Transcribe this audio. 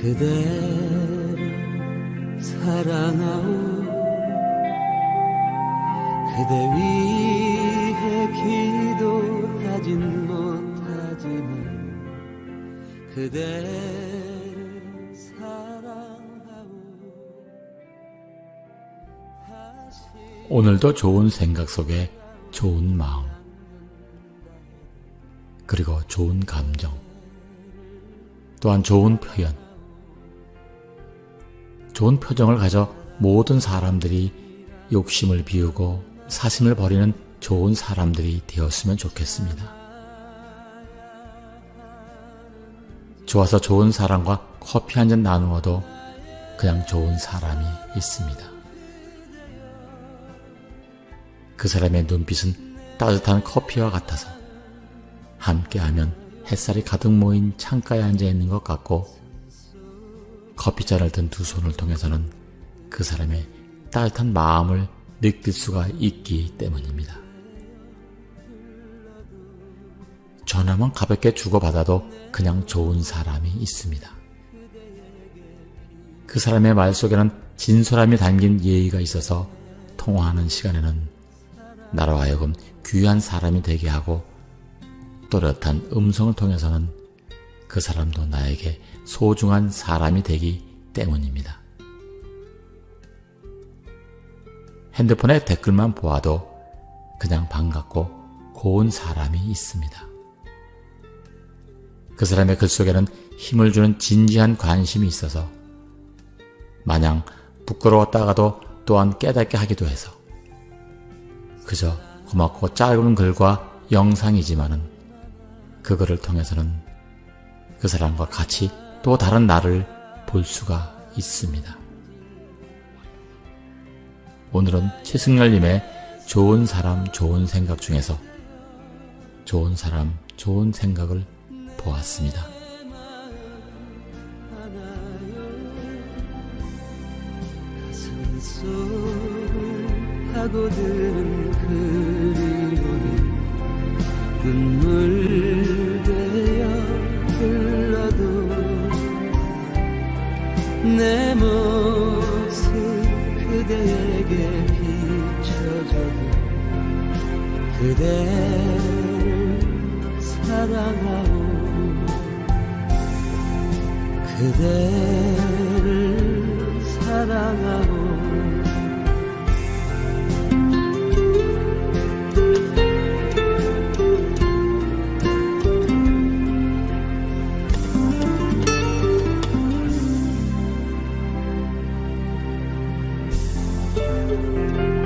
그대를 사랑하오. 그대 위해 기도하진 못하지만 그대를 사랑하오. 오늘도 좋은 생각 속에 좋은 마음, 그리고 좋은 감정, 또한 좋은 표현, 좋은 표정을 가져 모든 사람들이 욕심을 비우고 사심을 버리는 좋은 사람들이 되었으면 좋겠습니다. 좋아서 좋은 사람과 커피 한 잔 나누어도 그냥 좋은 사람이 있습니다. 그 사람의 눈빛은 따뜻한 커피와 같아서 함께하면 햇살이 가득 모인 창가에 앉아 있는 것 같고 커피잔을 든 두 손을 통해서는 그 사람의 따뜻한 마음을 느낄 수가 있기 때문입니다. 전화만 가볍게 주고받아도 그냥 좋은 사람이 있습니다. 그 사람의 말 속에는 진솔함이 담긴 예의가 있어서 통화하는 시간에는 나로 하여금 귀한 사람이 되게 하고 또렷한 음성을 통해서는 그 사람도 나에게 소중한 사람이 되기 때문입니다. 핸드폰에 댓글만 보아도 그냥 반갑고 고운 사람이 있습니다. 그 사람의 글 속에는 힘을 주는 진지한 관심이 있어서 마냥 부끄러웠다가도 또한 깨닫게 하기도 해서 그저 고맙고 짧은 글과 영상이지만은 그 글을 통해서는 그 사람과 같이 또 다른 나를 볼 수가 있습니다. 오늘은 최승열님의 좋은 사람 좋은 생각 중에서 좋은 사람 좋은 생각을 보았습니다. 파고드는 그리움이 눈물 그대에게 비춰줘도 그대를 사랑하오 그대를 사랑하 오